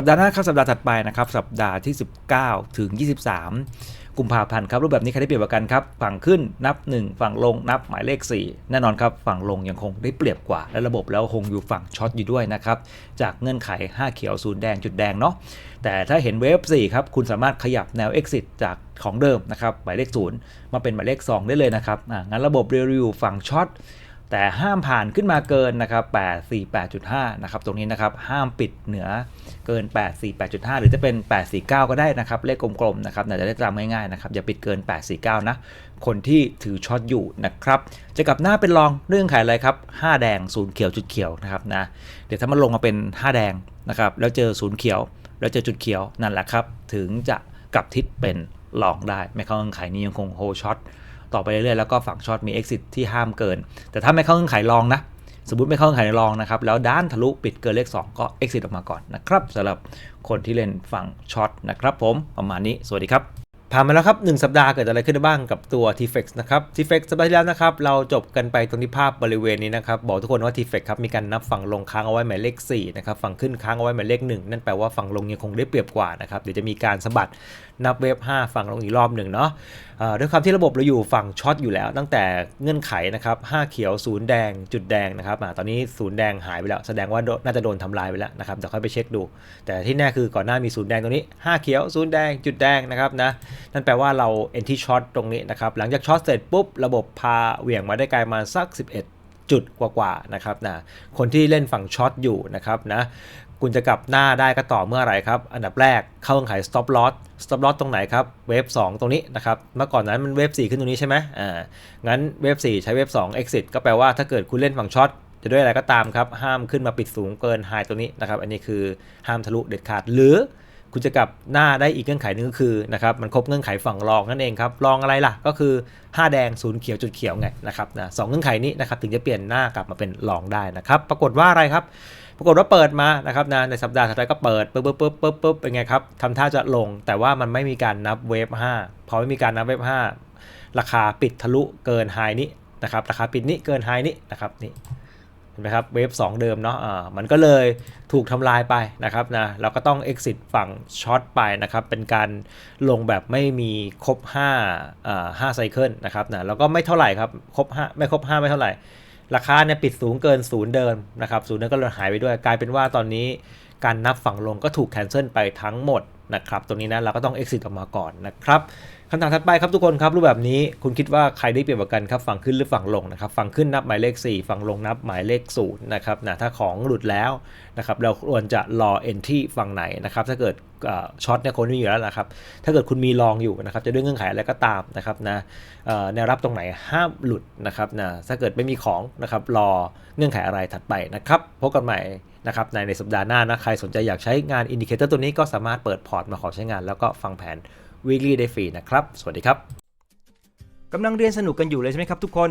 สัปดาห์หน้าครับสัปดาห์ถัดไปนะครับสัปดาห์ที่ 19 ถึง 23 กุมภาพันธ์ครับรูปแบบนี้ใครได้เปรียบกว่ากันครับฝั่งขึ้นนับ 1 ฝั่งลงนับหมายเลข 4 แน่นอนครับฝั่งลงยังคงได้เปรียบกว่า และระบบแล้วคงอยู่ฝั่งช็อตอยู่ด้วยนะครับจากเงื่อนไข 5 เขียวศูนย์แดงจุดแดงเนาะแต่ถ้าเห็นเวฟ4ครับคุณสามารถขยับแนว exit จากของเดิมนะครับหมายเลข 0 มาเป็นหมายเลข 2 ได้เลยนะครับอ่างั้นระบบเรีวิวฝั่งช็อต แต่ห้ามผ่านขึ้นมาเกินนะครับ 848.5 นะครับ ตรงนี้นะครับ ห้ามปิดเหนือเกิน 848.5 หรือจะเป็น 849 ก็ได้นะครับ เลขกลมๆ นะครับจะได้จำง่ายๆ นะครับ อย่าปิดเกิน 849 นะ คนที่ถือช็อตอยู่นะครับ จะกลับหน้าเป็นรองเรื่องขายอะไรครับ 5 แดง ศูนย์เขียวจุดเขียวนะครับนะ เดี๋ยวถ้ามันลงมาเป็น 5 แดงนะครับ แล้วเจอศูนย์เขียว แล้วเจอจุดเขียว นั่นแหละครับ ถึงจะกลับทิศเป็นรองได้ ไม่เข้าเงื่อนไขนี้ยังคงโฮช็อต ต่อไปเรื่อยๆแล้วก็ฝั่งช็อตมี exit ที่ห้ามเกิน แต่ถ้าไม่เข้าเงื่อนไขรองนะ สมมติไม่เข้าเงื่อนไขรองนะครับ แล้วด้านทะลุปิดเกินเลข 2 ก็ exit ออกมาก่อนนะครับสำหรับคนที่เล่นฝั่งช็อตนะครับผมประมาณนี้สวัสดีครับ ผ่านมาแล้วครับ 1 สัปดาห์เกิดอะไรขึ้นบ้างกับตัว t f e x นะครับ t f e x สัปดาห์ที่แล้วนะครับ เราจบกันไปตรงที่ภาพบริเวณนี้นะครับ บอกทุกคนว่า t f e x ครับมีการนับฝั่งลงค้างเอาไว้หมายเลข4นะครับฝั่งขึ้นค้างเอาไว้หมายเลข 1 นั่นแปลว่าฝั่งลงยังคงได้เปรียบกว่านะครับเดี๋ยวจะมีการสะบัดนับเวฟ5ฝั่งลงอีกรอบหนึ่งเนาะด้วยความที่ระบบเราอยู่ฝั่งช็อตอยู่แล้ว ตั้งแต่เงื่อนไขนะครับ5เขียวศูนย์แดงจุดแดงนะครับอตอนนี้ศูนย์แดงหายไปแล้ว แสดงว่าน่าจะโดนทำลายไปแล้วนะครับเดี๋ยวค่อยไปเช็คดู แต่ที่แน่คือก่อนหน้ามีศูนย์แดงตรงนี้5เขียวศูนย์แดงจุดแดงนะครับนะ นั่นแปลว่าเราเอนที่ช็อตตรงนี้นะครับ หลังจากช็อตเสร็จปุ๊บ ระบบพาเหวี่ยงมาได้ไกลมาสัก 11 จุดกว่าๆนะครับนะคนที่เล่นฝั่งช็อตอยู่นะครับนะคุณจะกลับหน้าได้ก็ต่อเมื่ออไรครับ อันดับแรกเข้าเงื่อนไข stop loss stop loss ตรงไหนครับ เวฟ2ตรงนี้นะครับ เมื่อก่อนนั้นมันเวฟ4ขึ้นตรงนี้ใช่ไหมอ่า งั้นเวฟ4ใช้เวฟ2 exit ก็แปลว่าถ้าเกิดคุณเล่นฝั่งช็อตจะด้วยอะไรก็ตามครับ ห้ามขึ้นมาปิดสูงเกินไฮตรงนี้นะครับ อันนี้คือห้ามทะลุเด็ดขาด หรือ คุณจะกลับหน้าได้อีกเงื่อนไขหนึงก็คือนะครับมันครบเงื่อนไขฝั่งรองนั่นเองครับรองอะไรล่ะก็คือ 5 แดงศูนย์เขียวจุดเขียวไงนะครับนะสองเงื่อนไขนี้นะครับถึงจะเปลี่ยนหน้ากลับมาเป็นรองได้นะครับปรากฏว่าอะไรครับ ปรากฏว่าเปิดมานะครับนะในสัปดาห์ถัดไปก็เปิดปุ๊บปุ๊บปุ๊บปุ๊บปุ๊บเป็นไงครับทำท่าจะลง แต่ว่ามันไม่มีการนับเวฟ5พอไม่มีการนับเวฟ5ราคาปิดทะลุเกินไฮนี้นะครับราคาปิดนี้เกินไฮนี้นะครับนี่ นไหมครับเวฟ2เดิมเนาะอ่ามันก็เลยถูกทำลายไปนะครับนะเราก็ต้อง exit ฝั่งช็อตไปนะครับ เป็นการลงแบบไม่มีครบ5อ่า5ไซเคิลนะครับนะแล้วก็ไม่เท่าไหร่ครับครบ5ไม่ครบ 5 ไม่เท่าไหร่ ราคาเนี่ยปิดสูงเกินศูนย์เดิมนะครับศูนย์นั้นก็เลยหายไปด้วย กลายเป็นว่าตอนนี้การนับฝั่งลงก็ถูกแคนเซิลไปทั้งหมดนะครับ ตรงนี้นะเราก็ต้อง exit ออกมาก่อนนะครับ คำถามถัดไปครับทุกคนครับรูปแบบนี้คุณคิดว่าใครได้เปรียบกว่ากันครับฝั่งขึ้นหรือฝั่งลงนะครับฝั่งขึ้นนับหมายเลข 4 ฝั่งลงนับหมายเลข0นะครับนะถ้าของหลุดแล้วนะครับเราควรจะรอ entry ฝั่งไหนนะครับถ้าเกิดช็อตเนี่ยคนม่อยู่แล้วนะครับถ้าเกิดคุณมีลองอยู่นะครับจะด้วยเงื่อนไขอะไรก็ตามนะครับนะแนวรับตรงไหนห้ามหลุดนะครับนะถ้าเกิดไม่มีของนะครับรอเงื่อนไขอะไรถัดไปนะครับพบกันใหม่นะครับในในสัปดาห์หน้านะใครสนใจอยากใช้งานอินดิเคเตอร์ตัวนี้ก็สามารถเปิดพอร์ตมาขอใช้งานแล้วก็ฟังแผน weekly ได้ฟรีนะครับ สวัสดีครับกำลังเรียนสนุกกันอยู่เลยใช่ไหมครับทุกคน